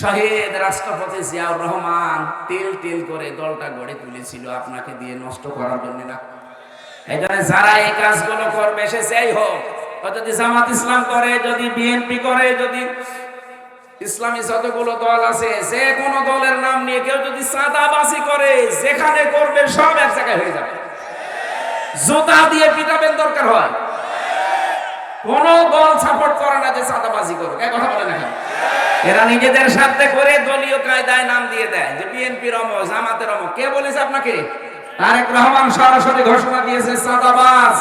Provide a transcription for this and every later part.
শহীদ রাষ্ট্রপতি জিয়াউর রহমান তিল তিল করে দলটা গড়ে তুলেছিল। আপনাকে দিয়ে নষ্ট করার জন্য না। এই জন্য যারা এই কাজগুলো করবে, সে সেই হোক যদি জামাত ইসলাম করে, যদি বিএনপি করে, যদি ইসলামী যতগুলো দল আছে, যে কোনো দলের নাম নিয়ে কেউ যদি সাদাবাজি করে, যেখানে করবে, সব এক জায়গায় হয়ে যাবে। জোতা দিয়ে পিটাবেন দরকার হয়। কোন দল সাপোর্ট করে না যে সাদাবাজি করবে এই কথা বলে না কেন? এরা নিজেদের সাথে করে দলীয় কায়দায় নাম দিয়ে দেয়। যে বিএনপি রম জামাতের রম কে বলেছে আপনাকে? তারেক রহমান সরাসরি ঘোষণা দিয়েছে, সাদাবাজ,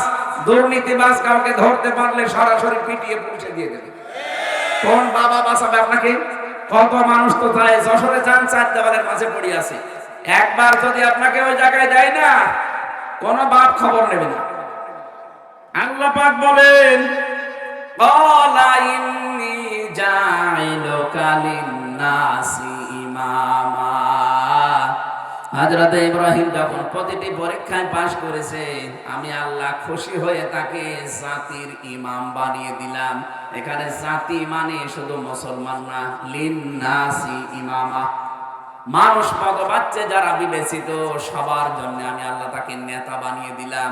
দুর্নীতিবাজ কাউকে ধরতে পারলে সরাসরি পিটিয়ে পুলিশে দিয়ে দেবে। কোন বাবা বাঁচাবে আপনাকে? কত মানুষ তো তাই যশোরে যান, চার দেওয়ালের মাঝে পড়ে আছে। একবার যদি আপনাকে ওই জায়গায় দেয় না, কোন বাপ খবর নেবে না। আল্লাহ পাক বলেন ক্বালা ইন্নী জাইলুকা হযরত ইব্রাহিম যখন প্রতিটি পরীক্ষায় পাশ করেছে, আমি আল্লাহ খুশি হয়ে তাকে জাতির ইমাম বানিয়ে দিলাম। এখানে জাতি মানে শুধু মুসলমান না ইমামা। মানুষ যারা বিবেচিত, সবার জন্য আমি আল্লাহ তাকে নেতা বানিয়ে দিলাম।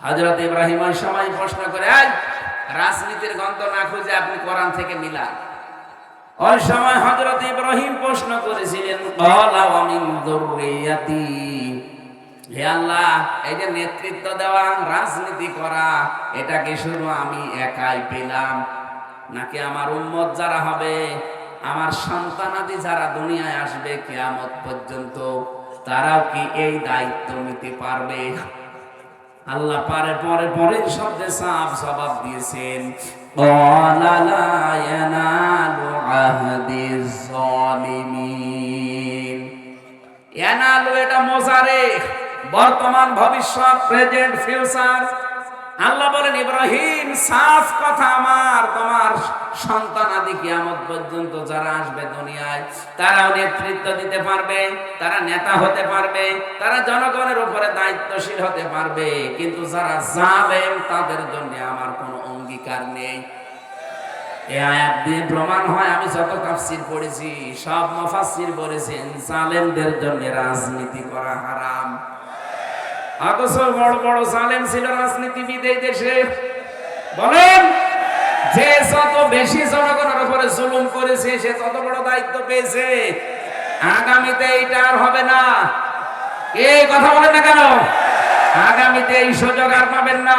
হজরত ইব্রাহিম সময় প্রশ্ন করে রাজনীতির গন্ধ না খুঁজে আপনি কোরআন থেকে মিলান। ওই সময় হজরত ইব্রাহিম প্রশ্ন করেছিলেন "ক্বালা ওয়া মিন যুররিয়াতি? হে আল্লাহ, এই যে নেতৃত্ব দেওয়া, রাজনীতি করা, এটা কি শুধু আমি একাই পেলাম? নাকি আমার উম্মত যারা হবে, আমার সন্তানাদি যারা দুনিয়ায় আসবে কিয়ামত পর্যন্ত, তারাও কি এই দায়িত্ব নিতে পারবে? আল্লাহ পারে পরে পরে শব্দে সাফ জবাব দিয়েছেন ক্বালা লা ইয়ানালু আহদিজ জালিমিন ইয়ানালু এটা মোজারে বর্তমান ভবিষ্যৎ প্রেজেন্ট ফিউচার, আল্লাহ বলেন, ইব্রাহিম সাফ কথা আমার, তোমার সন্তান আদি কিয়ামত পর্যন্ত যারা আসবে দুনিয়ায় তারাও নেতৃত্ব দিতে পারবে, তারা নেতা হতে পারবে, তারা জনগণের উপরে দায়িত্বশীল হতে পারবে, কিন্তু যারা জালেম, তাদের জন্য আমার কোনো অঙ্গীকার নেই। এ আয়াত দিয়ে প্রমাণ হয়, আমি যত তাফসির পড়েছি, সব মুফাসসির বলেছেন জালেমদের জন্য রাজনীতি করা হারাম। অথচ বড় বড় জালেম ছিল রাজনীতিবিদ এই দেশে। বলেন, যে যত বেশি জনগণের উপরে জুলুম করেছে, সে তত বড় দায়িত্ব পেয়েছে। আগামীতে এইটা আর হবে না। এই কথা বলেন না কেন? আগামীতে এই সুযোগ আর পাবেন না।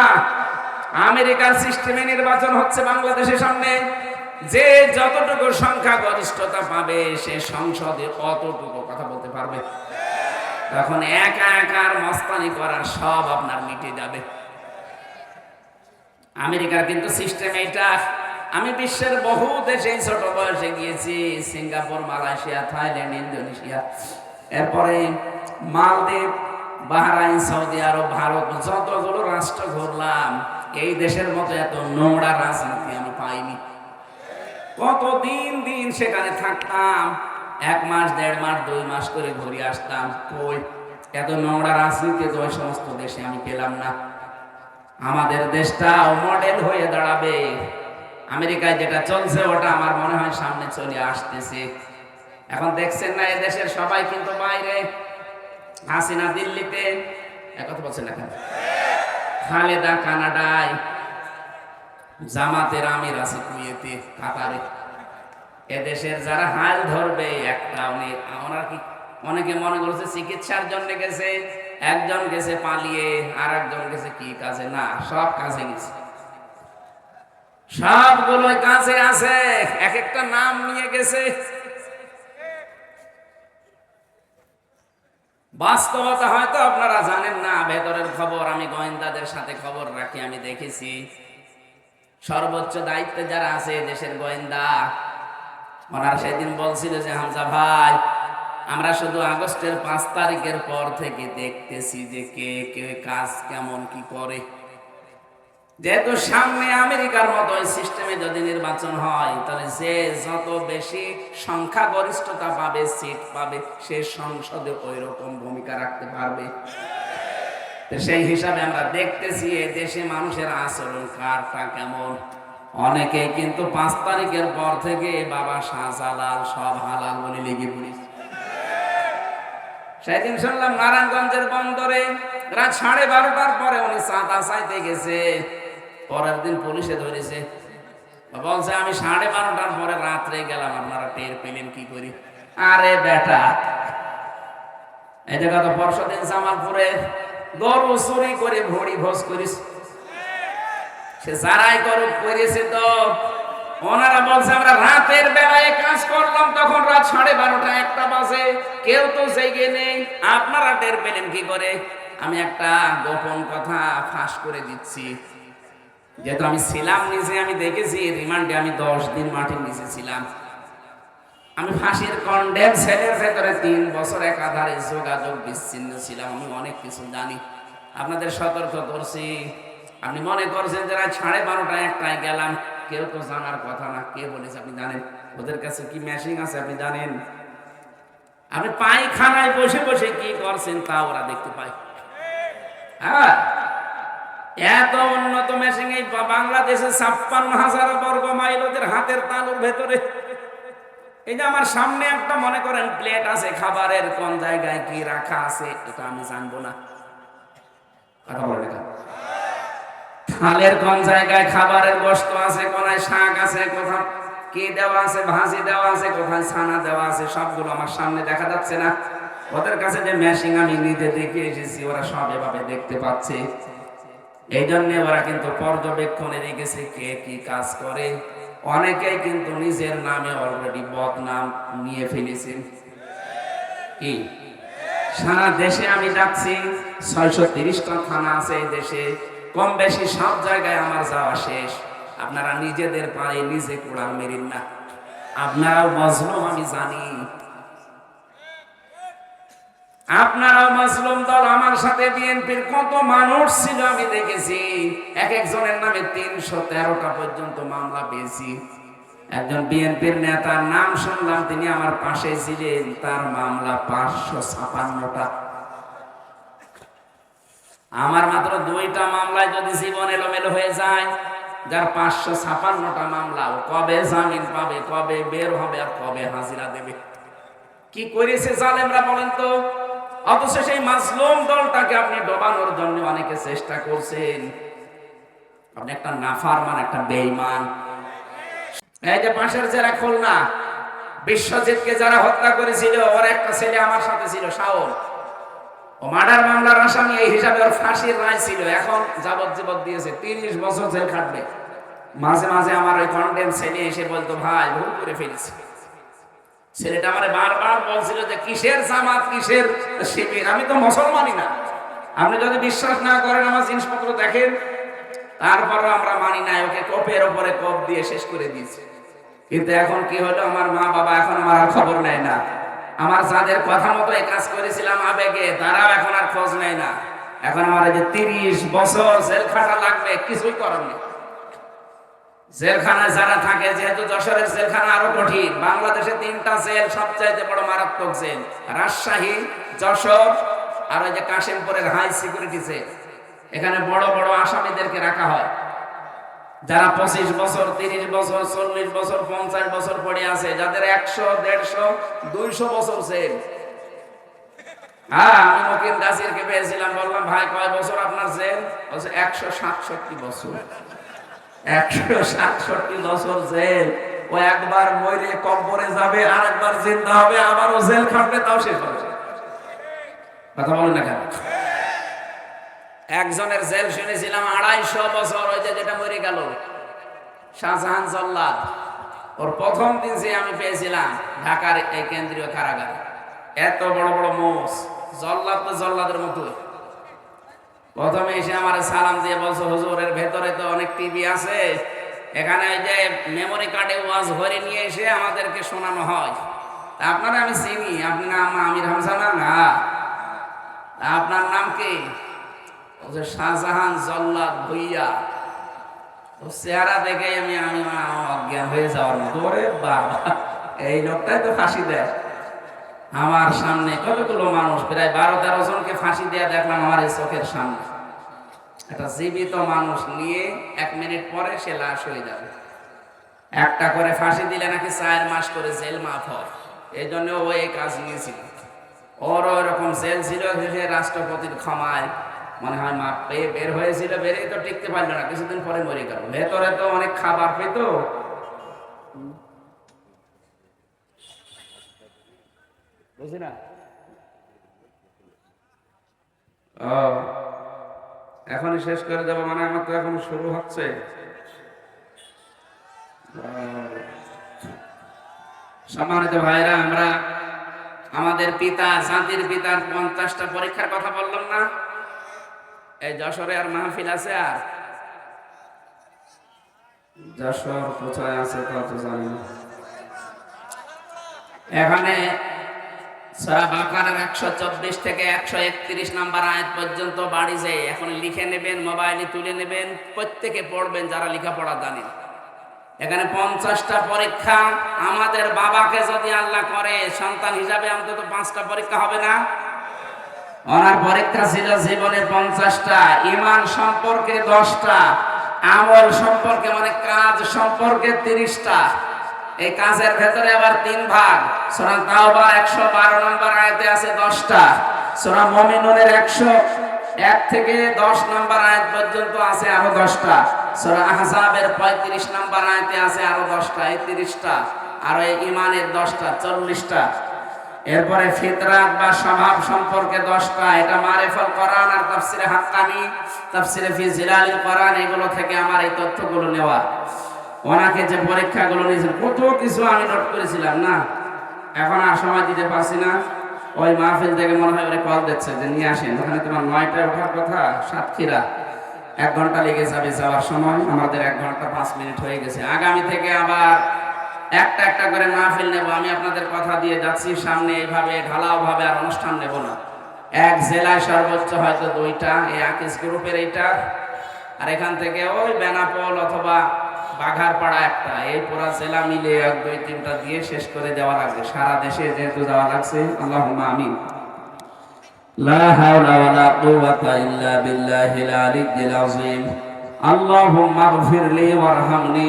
আমেরিকার সিস্টেমে নির্বাচন হচ্ছে বাংলাদেশের সামনে। যে যতটুকু সংখ্যা গরিষ্ঠতা পাবে, সে সংসদে অতটুকু কথা বলতে পারবে। তখন একা একার মস্তানি করার সব আপনার মিটে যাবে। আমেরিকার কিন্তু সিস্টেম এটা। আমি বিশ্বের বহু দেশে ছোট বয়সে গিয়েছি, সিঙ্গাপুর, মালয়েশিয়া, থাইল্যান্ড, ইন্দোনেশিয়া। এরপরে মালদ্বীপ, বাহরাইন, সৌদি আরব, ভারত, যতগুলো রাষ্ট্র ঘুরলাম এই দেশের মতো এত নোংরা রাজনীতি আমি পাইনি। কত দিন দিন সেখানে থাকতাম, এক মাস, দেড় মাস, দুই মাস করে ঘুরে আসতাম। কই, এত নোংরা রাজনীতি তো ওই সমস্ত দেশে আমি পেলাম না। আমাদের দেশটাও মডেল হয়ে দাঁড়াবে। আমেরিকায় যেটা চলছে, ওটা আমার মনে হয় সামনে চলে আসতেছে। এখন দেখছেন না দেশের সবাই কিন্তু বাইরে। হাসিনা দিল্লিতে, একথা বলছেন এখন খালেদা কানাডায় জামাতের আমির আছে কুয়েতে, কাতারে। এদেশের যারা হাল ধরবে একটা অনেক ওনারা কি অনেকে মনে করছে চিকিৎসার জন্য গেছে, একজন গেছে পালিয়ে আর একজন গেছে কি কাজে? না, সব কাজে গেছে। সবগুলো কাছে আছে, এক একটা নাম নিয়ে গেছে। বাস্তবতা হয়তো আপনারা জানেন না, ভেতরের খবর আমি গোয়েন্দাদের সাথে খবর রাখি, আমি দেখেছি। সর্বোচ্চ দায়িত্বে যারা আছে দেশের গোয়েন্দা, ওনারা সেদিন বলছিল যে, হামজা ভাই, আমরা শুধু আগস্টের পাঁচ তারিখের পর থেকে দেখতেছি যে কে কে কাজ কেমন কি করে। যেহেতু সামনে আমেরিকার মতো সিস্টেমে যদি নির্বাচন হয়, তাহলে যে যত বেশি সংখ্যাগরিষ্ঠতা পাবে, সিট পাবে, সে সংসদে ওই রকম ভূমিকা রাখতে পারবে। সেই হিসাবে আমরা দেখতেছি এ দেশে মানুষের আচরণ কারটা কেমন। অনেকেই কিন্তু পাঁচ তারিখের পর থেকে বাবা শাহজালাল সব হালাল বলে লেগে পড়েছে। সেদিন শুনলাম নারায়ণগঞ্জের বন্দরে রাত সাড়ে বারোটার পরে উনি চাঁদা চাইতে গেছে। পরের দিন পুলিশে ধরেছে। বলছে, আমি সাড়ে বারোটার পরে রাত্রে গেলাম, আপনারা টের পেলেন কি করি? আরে বেটা যে গত পরশু দিন জামালপুরে গরু চুরি করে ভড়ি ভোজ করিস। সে যারাই করুক করেছে তো। ওনারা বলছে, আমরা রাতের বেলায় কাজ করলাম, তখন রাত সাড়ে বারোটা একটা বাজে। কেউ তো জেগে নেই। আপনারা টের পেলেন কি করে? আমি একটা গোপন কথা ফাঁস করে দিচ্ছি। যেহেতু আমি ছিলাম নিজে, আমি দেখেছি রিমান্ডে আমি দশ দিন মাটির নিচে ছিলাম। আমি ফাঁসির কন্ডেম সেলের ভেতরে তিন বছর একাধারে যোগাযোগ বিচ্ছিন্ন ছিলাম, আমি অনেক কিছু জানি। আপনাদের সতর্ক করছি। আপনি মনে করছেন যে সাড়ে বারোটা একটায় গেলাম, কেউ তো জানার কথা না, কে বলেছে আপনি জানেন? ওদের কাছে কি মেশিন আছে আপনি জানেন? আপনি পায়খানায় বসে বসে কি করছেন তা ওরা দেখতে পায়। হ্যাঁ? এত উন্নত মেশিন এই বাংলাদেশে ছাপ্পান্ন হাজার বর্গ মাইল ওদের হাতের তালুর ভেতরে। এই যে আমার সামনে একটা মনে করেন প্লেট আছে, খাবারের কোন জায়গায় কি রাখা আছে, এটা আমি জানব না। থালের কোন? জায়গায় খাবারের বস্তু আছে, কোনায় শাক আছে কোথাও কি দেওয়া আছে, ভাজি দেওয়া আছে, কোথায় ছানা দেওয়া আছে, সবগুলো আমার সামনে দেখা যাচ্ছে না। ওদের কাছে যে মেশিন আমি নিজে দেখে এসেছি, ওরা সব এভাবে দেখতে পাচ্ছে। এই জন্য ওরা কিন্তু পর্যবেক্ষণে রেখেছে কে কি কাজ করে। অনেকেই কিন্তু নিজের নামে অলরেডি বদনাম নিয়ে ফেলেছেন কি? সারা দেশে আমি যাচ্ছি ছয়শো তিরিশটা থানা আছে এই দেশে। কম বেশি সব জায়গায় আমার যাওয়া শেষ। আপনারা নিজেদের পায়ে নিজে কোড়াল মেরিন না। আপনারাও মজলুম, আমি জানি। আপনারাও মাসলুম দল, আমার সাথে বিএনপির কত মানুষ ছিল আমি দেখেছি। এক একজনের নামে তিনশো তেরোটা পর্যন্ত মামলা পেয়েছি। একজন বিএনপির নেতার নাম শুনলাম, তিনি আমার পাশে ছিলেন, তার মামলা পাঁচশো ছাপান্নটা। আমার মাত্র দুইটা মামলায় যদি জীবন এলোমেলো হয়ে যায়, যার পাঁচশো ছাপান্নটা মামলা কবে জামিন পাবে, কবে বের হবে আর কবে হাজিরা দেবে? কি করেছে জালেমরা বলেন তো? অথচ সেই মাসলুম দলটাকে আপনি ডোবানোর জন্য অনেকে চেষ্টা করছেন। আপনি একটা নাফারমান, একটা বেঈমান। এই যে পাশের জেলা খুলনা, বিশ্বজিৎকে যারা হত্যা করেছিল, ওর একটা ছেলে আমার সাথে ছিল, শাওন। ও মার্ডার মামলার আসামি, এই হিসাবে ওর ফাঁসির রায় ছিল। এখন যাবজ্জীবন দিয়েছে, তিরিশ বছর জেল খাটবে। মাঝে মাঝে আমার ওই কন্ডেম ছেলে এসে বলতো, ভাই, ভুল করে ফেলেছি। ছেলেটা আমার বারবার বলছিল যে কিসের জামাত, কিসের শিবির আমি তো মুসলমানই না। আপনি যদি বিশ্বাস না করেন আমার জিনিসপত্র দেখেন। তারপরও আমরা মানি না ওকে কোপের ওপরে কোপ দিয়ে শেষ করে দিয়েছি। কিন্তু এখন কি হলো? আমার মা বাবা এখন আমার আর খবর নেয় না। আমার যাদের কথা মতো এই কাজ করেছিলাম আবেগে, তারাও এখন আর খোঁজ নেয় না। এখন আমার এই যে তিরিশ বছর জেল খাটা লাগবে, কিছুই করার নেই। জেলখানায় যারা থাকে, যেহেতু যশোরের জেলখানা আরও কঠিন, বাংলাদেশে তিনটা জেল সবচাইতে বড় মারাত্মক জেল। রাজশাহী, যশোর, আর ওই যে কাশিমপুরের হাই সিকিউরিটি জেল। এখানে বড় বড় আসামিদেরকে রাখা হয়। যারা পঁচিশ বছর, তিরিশ বছর, চল্লিশ বছর, পঞ্চাশ বছর পড়ে আছে, যাদের একশো, দেড়শো, দুইশো বছর জেল। হ্যাঁ আমি মকিম গাছিরকে পেয়েছিলাম, বললাম, ভাই, কয় বছর আপনার জেল? বলছে, একশো সাতষট্টি বছর। একশো সাতষট্টি বছর জেল। ও একবার মরে যাবে আর একবার জিন্দা হবে, আবারও জেল খাটবে তাও শেষ হবে। কথা বলেন না কেন? একজনের জেল শুনেছিলাম আড়াইশো বছর, ওই যেটা মরে গেল, শাহজাহান জল্লাদ। ওর প্রথম দিন যে আমি পেয়েছিলাম ঢাকার এই কেন্দ্রীয় কারাগারে। এত বড় বড় মোষ, জল্লাদ তো জল্লাদের মতো প্রথমে এসে আমার সালাম দিয়ে বলছো, হুজুরের ভেতরে তো অনেক টিভি আছে। এখানে ওই যে মেমোরি কার্ডে ওয়াজ ভরে নিয়ে এসে আমাদেরকে শোনানো হয়। তা আপনারা আমি চিনি। আপনার নাম আমির হামজা না? না। তা আপনার নাম কি? শাহজাহান জল্লাদ ও চেহারা দেখে আমি আমি অজ্ঞান হয়ে যাওয়ার মতো। ওরে বাবা, এই লোকটাই তো ফাঁসি দেয়। আমার সামনে কতগুলো মানুষ, প্রায় বারো, তেরো জনকে ফাঁসি দিয়ে দেখলাম আমার এই চোখের সামনে। একটা জীবিত মানুষ নিয়ে এক মিনিট পরে সে লাশ হয়ে যাবে। একটা করে ফাঁসি দিলে নাকি চার মাস করে জেল মাফ হয়। এই জন্য ও এই কাজ নিয়েছিল। ওর ওরকম জেল ছিল রাষ্ট্রপতির ক্ষমায় মনে হয় মাপ পেয়ে বের হয়েছিল, বেরিয়ে তো টিকতে পারল না, কিছুদিন পরে মরে গেল। ভেতরে তো অনেক খাবার পেত বুঝি না এখনই শেষ করে দেবো মানে আমার তো এখন শুরু হচ্ছে। সম্মানিত ভাইরা, আমরা আমাদের পিতা, জাতির পিতার পঞ্চাশটা পরীক্ষার কথা বললাম না। এই যশোরে আর মাহফিল আছে আর? যশোর কোথায় আছে তত জানি এখানে সূরা বাকারার 124 থেকে 131 নাম্বার আয়াত পর্যন্ত বাড়ি যায় এখন লিখে নেবেন, মোবাইলে তুলে নেবেন, প্রত্যেকে পড়বেন যারা লেখাপড়া এখানে পঞ্চাশটা পরীক্ষা, আমাদের বাবাকে যদি আল্লাহ করে, সন্তান হিসাবে অন্তত পাঁচটা পরীক্ষা হবে না? ওনার পরীক্ষা ছিল জীবনে পঞ্চাশটা, ইমান সম্পর্কে দশটা, আমল সম্পর্কে মানে কাজ সম্পর্কে তিরিশটা। এই কাজের ভেতরে আবার তিন ভাগ। সোনা তাওবার একশো বারো নম্বর আয়তে আছে দশটা। সোনা মমিনুনের একশো এক থেকে দশ নম্বর আয়াত পর্যন্ত আছে আরও দশটা। সোনা আহজাবের পঁয়ত্রিশ নম্বর আয়তে আছে আরও দশটা, এই তিরিশটা, আর এই ইমানের দশটা, চল্লিশটা। এরপরে ফিতরাত বা স্বভাব সম্পর্কে দশটা, এটা মারেফল কোরআন আর তাফসিরে হাক্কানি তাফসিরে ফি জিলালিল কোরআন, এগুলো থেকে আমার এই তথ্যগুলো নেওয়া। ওনাকে যে পরীক্ষাগুলো নিয়েছিল কত কিছু আমি নোট করেছিলাম, না? এখন আর সময় দিতে পারছি না। ওই মাহফিল থেকে মনে হয় কল দিচ্ছে যে নিয়ে আসেন। ওখানে তোমার নয়টায় ওঠার কথা, সাতক্ষীরা। এক ঘণ্টা লেগে যাবে যাওয়ার সময়। আমাদের এক ঘণ্টা পাঁচ মিনিট হয়ে গেছে। আগামী থেকে আবার একটা একটা করে মাহফিল নেব। আমি আপনাদের কথা দিয়ে যাচ্ছি, সামনে এইভাবে ঢালাও ভাবে আর অনুষ্ঠান নেব না। এক জেলায় সর্বোচ্চ হয়তো দুইটা, এই আকিস গ্রুপের এইটা। আর এখান থেকে ওই বেনাপোল অথবা বাঘার পাড়া একটা, এই পুরা জেলা মিলে এক, দুই, তিনটা দিয়ে শেষ করে দেওয়া লাগবে। সারা দেশে যেহেতু যাওয়া লাগছে আল্লাহ আমিন। لا حول ولا قوة إلا بالله العلي العظيم اللهم اغفر لي وارحمني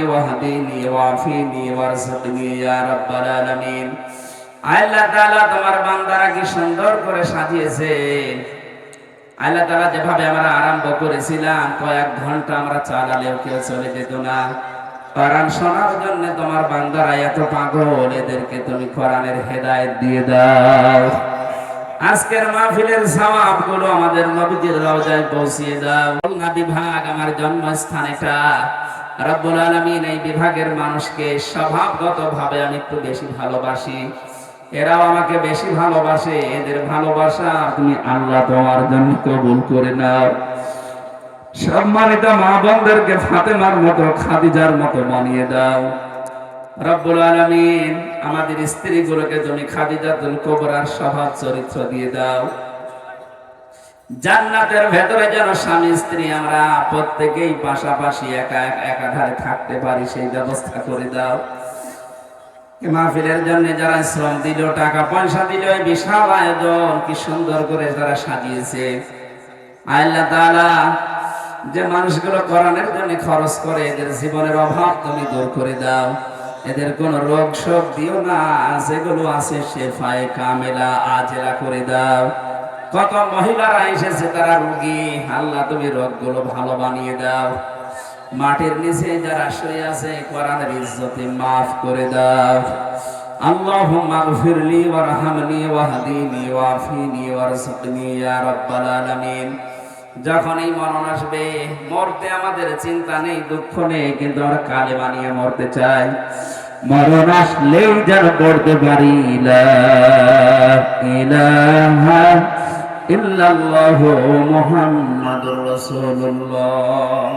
وعافيني وارزقني يا رب العالمين আল্লাহ তাআলা তোমার বান্দারা কি সুন্দর করে সাজিয়েছে আল্লাহ তাআলা যেভাবে আমরা আরম্ভ করেছিলাম, কয়েক ঘণ্টা আমরা চালালেও কেউ চলে যেত না। কোরআন শোনার জন্য তোমার বান্দারা এত পাগল, এদেরকে তুমি কোরআনের হেদায়েত দিয়ে দাও। আজকের মাহফিলের সওয়াবগুলো আমাদের নবীজির রওজায় পৌঁছিয়ে দাও। খুলনা বিভাগ আমার জন্মস্থান এটা। রব্বুল আলামিন এই বিভাগের মানুষকে স্বভাবগতভাবে আমি একটু বেশি ভালোবাসি। এরাও আমাকে বেশি ভালোবাসে। এদের ভালোবাসা তুমি আল্লাহ তোমার জন্য কবুল করে নাও। সম্মানিত মা বোনদেরকে ফাতেমার মতো, খাদিজার মতো বানিয়ে দাও। রব্বুল আলামিন, আমাদের স্ত্রীগুলোকে তুমি খাদিজাতুল কুবরার স্বভাব চরিত্র দিয়ে দাও। জান্নাতের ভেতরে যেন স্বামী, স্ত্রী আমরা প্রত্যেকেই পাশাপাশি একা এক, একাধারে থাকতে পারি, সেই ব্যবস্থা করে দাও। মাহফিলের জন্য যারা শ্রম দিল, টাকা পয়সা দিল বিশাল আয়োজন, কি সুন্দর করে তারা সাজিয়েছে। আল্লাহ তাআলা যে মানুষগুলো কোরআনের জন্য খরচ করে এদের জীবনের অভাব তুমি দূর করে দাও এদের কোন রোগ শোক দিও না যেগুলো আছে সে ফায়ে কামেলা আজেরা করে দাও কত মহিলারা এসেছে তারা রোগী আল্লাহ তুমি রোগগুলো ভালো বানিয়ে দাও মাটির নিচে যারা শুয়ে আছে কোরআনের ইজ্জতে মাফ করে দাও اللهم اغفر لي وارحمني واهدني وعافني وارزقني يا رب العالمين যখন এই মরণ আসবে, মরতে আমাদের চিন্তা নেই, দুঃখ নেই, কিন্তু আমরা কালে বানিয়ে মরতে চাই। মরণ আসলেই যেন পড়তে পারি ইল্লাল্লাহু মুহাম্মাদুর রাসূলুল্লাহ।